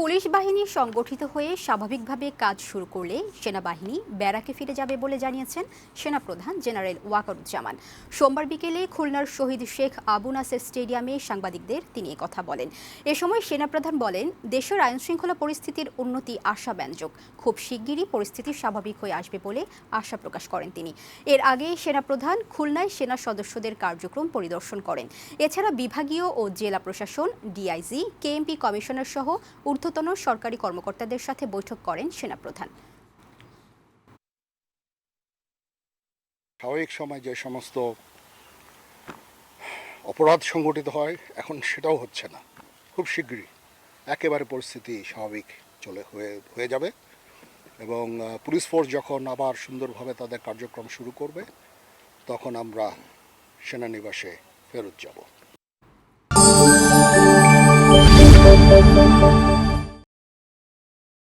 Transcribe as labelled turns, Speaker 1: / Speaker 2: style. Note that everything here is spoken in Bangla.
Speaker 1: পুলিশ বাহিনী সংগঠিত হয়ে স্বাভাবিকভাবে কাজ শুরু করলে সেনাবাহিনী ব্যারাকে ফিরে যাবে বলে জানিয়েছেন সেনাপ্রধান জেনারেল ওয়াকারুজ্জামান। সোমবার বিকেলে খুলনার শহীদ শেখ আবু নাসের স্টেডিয়ামে সাংবাদিকদের তিনি কথা বলেন। এ সময় সেনাপ্রধান বলেন, দেশের আইনশৃঙ্খলা পরিস্থিতির উন্নতি আশাব্যঞ্জক। খুব শিগগিরই পরিস্থিতি স্বাভাবিক হয়ে আসবে বলে আশা প্রকাশ করেন তিনি। এর আগে সেনাপ্রধান খুলনায় সেনা সদস্যদের কার্যক্রম পরিদর্শন করেন। এছাড়া বিভাগীয় ও জেলা প্রশাসন, ডিআইজি, কেএমপি কমিশনার সহ ঊর্ধ্বতন সরকারি কর্মকর্তাদের সাথে বৈঠক করেন সেনাপ্রধান।
Speaker 2: স্বাভাবিক সময় যে সমস্ত অপরাধ সংগঠিত হয়, এখন সেটাও হচ্ছে না। খুব শীঘ্রই একেবারে পরিস্থিতি স্বাভাবিক চলে হয়ে হয়ে যাবে এবং পুলিশ ফোর্স যখন আবার সুন্দরভাবে তাদের কার্যক্রম শুরু করবে, তখন আমরা সেনানিবাসে ফেরত যাব।